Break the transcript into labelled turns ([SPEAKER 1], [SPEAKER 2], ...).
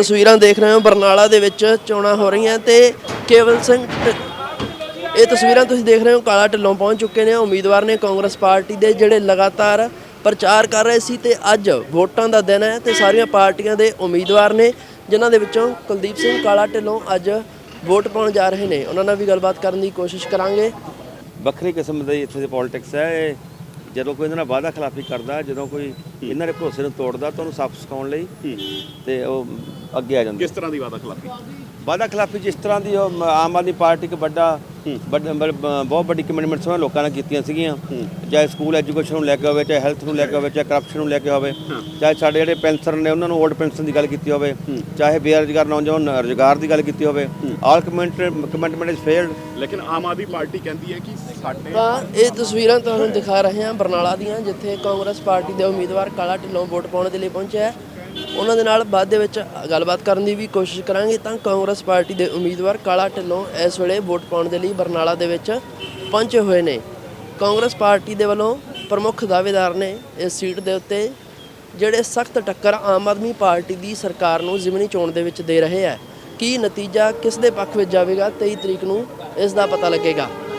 [SPEAKER 1] ਤਸਵੀਰਾਂ ਦੇਖ ਰਹੇ ਹੋ ਬਰਨਾਲਾ ਦੇ ਵਿੱਚ ਚੋਣਾਂ ਹੋ ਰਹੀਆਂ ਤੇ ਕੇਵਲ ਸਿੰਘ ਢ- ਇਹ ਤਸਵੀਰਾਂ ਤੁਸੀਂ ਦੇਖ ਰਹੇ ਹੋ ਕਾਲਾ ਢਿੱਲੋਂ ਪਹੁੰਚ ਚੁੱਕੇ ਨੇ, ਉਮੀਦਵਾਰ ਨੇ ਕਾਂਗਰਸ ਪਾਰਟੀ ਦੇ ਜਿਹੜੇ ਲਗਾਤਾਰ ਪ੍ਰਚਾਰ ਕਰ ਰਹੇ ਸੀ ਤੇ ਅੱਜ ਵੋਟਾਂ ਦਾ ਦਿਨ ਹੈ ਤੇ ਸਾਰੀਆਂ ਪਾਰਟੀਆਂ ਦੇ ਉਮੀਦਵਾਰ ਨੇ, ਜਿਨ੍ਹਾਂ ਦੇ ਵਿੱਚੋਂ ਕੁਲਦੀਪ ਸਿੰਘ ਕਾਲਾ ਢਿੱਲੋਂ ਅੱਜ ਵੋਟ ਪਾਉਣ ਜਾ ਰਹੇ ਨੇ। ਉਹਨਾਂ ਨਾਲ ਵੀ ਗੱਲਬਾਤ ਕਰਨ ਦੀ ਕੋਸ਼ਿਸ਼ ਕਰਾਂਗੇ।
[SPEAKER 2] ਵੱਖਰੀ ਕਿਸਮ ਦੀ ਇੱਥੇ ਦੀ ਪੋਲਿਟਿਕਸ ਹੈ ਜਦੋਂ ਕੋਈ ਇਹਨਾਂ ਨਾਲ ਵਾਅਦਾ ਖਿਲਾਫੀ ਕਰਦਾ ਜਦੋਂ ਕੋਈ ਇਹਨਾਂ ਦੇ ਭਰੋਸੇ ਨੂੰ ਤੋੜਦਾ ਤਾਂ ਉਹਨੂੰ ਸਾਫ਼ ਸਿਖਾਉਣ ਲਈ ਤੇ ਉਹ ਅੱਗੇ ਆ ਜਾਂਦੇ।
[SPEAKER 3] ਕਿਸ ਤਰ੍ਹਾਂ ਦੀ ਵਾਦਾ ਖਿਲਾਫੀ?
[SPEAKER 2] ਵਾਅਦਾ ਖਿਲਾਫੀ ਜਿਸ ਤਰ੍ਹਾਂ ਦੀ ਉਹ ਆਮ ਆਦਮੀ ਪਾਰਟੀ ਇੱਕ ਵੱਡਾ ਵੱਡ- ਬ- ਬ- ਬਹੁਤ ਵੱਡੀ ਕਮਿਟਮੈਂਟਸ ਉਹਨਾਂ ਲੋਕਾਂ ਨੇ ਕੀਤੀਆਂ ਸੀਗੀਆਂ। ਚਾਹੇ ਸਕੂਲ ਐਜੂਕੇਸ਼ਨ ਨੂੰ ਲੈ ਕੇ ਹੋਵੇ ਚਾਹੇ ਹੈਲਥ ਨੂੰ ਲੈ ਕੇ ਹੋਵੇ ਚਾਹੇ ਕਰਪਸ਼ਨ ਨੂੰ ਲੈ ਕੇ ਹੋਵੇ ਚਾਹੇ ਸਾਡੇ ਜਿਹੜੇ ਪੈਨਸ਼ਨ ਨੇ ਉਹਨਾਂ ਨੂੰ ਓਲਡ ਪੈਨਸ਼ਨ ਦੀ ਗੱਲ ਕੀਤੀ ਹੋਵੇ ਚਾਹੇ ਬੇਰੁਜ਼ਗਾਰ ਨੌਜਵਾਨ ਰੁਜ਼ਗਾਰ ਦੀ ਗੱਲ ਕੀਤੀ ਹੋਵੇ all commitment commitment is failed
[SPEAKER 3] ਲੇਕਿਨ ਆਮ ਆਦਮੀ ਪਾਰਟੀ ਕਹਿੰਦੀ ਹੈ ਕਿ ਸਾਡੇ
[SPEAKER 1] ਤਾਂ ਇਹ ਤਸਵੀਰਾਂ ਤੁਹਾਨੂੰ ਦਿਖਾ ਰਹੇ ਹਾਂ ਬਰਨਾਲਾ ਦੀਆਂ ਜਿੱਥੇ ਕਾਂਗਰਸ ਪਾਰਟੀ ਦੇ ਉਮੀਦਵਾਰ ਕਾਲਾ ਢਿੱਲੋਂ ਵੋਟ ਪਾਉਣ ਦੇ ਲਈ ਪਹੁੰਚਿਆ ਹੈ। ਉਹਨਾਂ ਦੇ ਨਾਲ ਬਾਅਦ ਦੇ ਵਿੱਚ ਗੱਲਬਾਤ ਕਰਨ ਦੀ ਵੀ ਕੋਸ਼ਿਸ਼ ਕਰਾਂਗੇ ਤਾਂ ਕਾਂਗਰਸ ਪਾਰਟੀ ਦੇ ਉਮੀਦਵਾਰ ਕਾਲਾ ਢਿੱਲੋਂ ਇਸ ਵੇਲੇ ਵੋਟ ਪਾਉਣ ਦੇ ਲਈ ਬਰਨਾਲਾ ਦੇ ਵਿੱਚ ਪਹੁੰਚੇ ਹੋਏ ਨੇ। ਕਾਂਗਰਸ ਪਾਰਟੀ ਦੇ ਵੱਲੋਂ ਪ੍ਰਮੁੱਖ ਦਾਅਵੇਦਾਰ ਨੇ ਇਸ ਸੀਟ ਦੇ ਉੱਤੇ ਜਿਹੜੇ ਸਖਤ ਟੱਕਰ ਆਮ ਆਦਮੀ ਪਾਰਟੀ ਦੀ ਸਰਕਾਰ ਨੂੰ ਜ਼ਿਮਨੀ ਚੋਣ ਦੇ ਵਿੱਚ ਦੇ ਰਹੇ ਹੈ ਕੀ ਨਤੀਜਾ ਕਿਸ ਦੇ ਪੱਖ ਵਿੱਚ ਜਾਵੇਗਾ? 23 ਤਰੀਕ ਨੂੰ ਇਸ ਦਾ ਪਤਾ ਲੱਗੇਗਾ।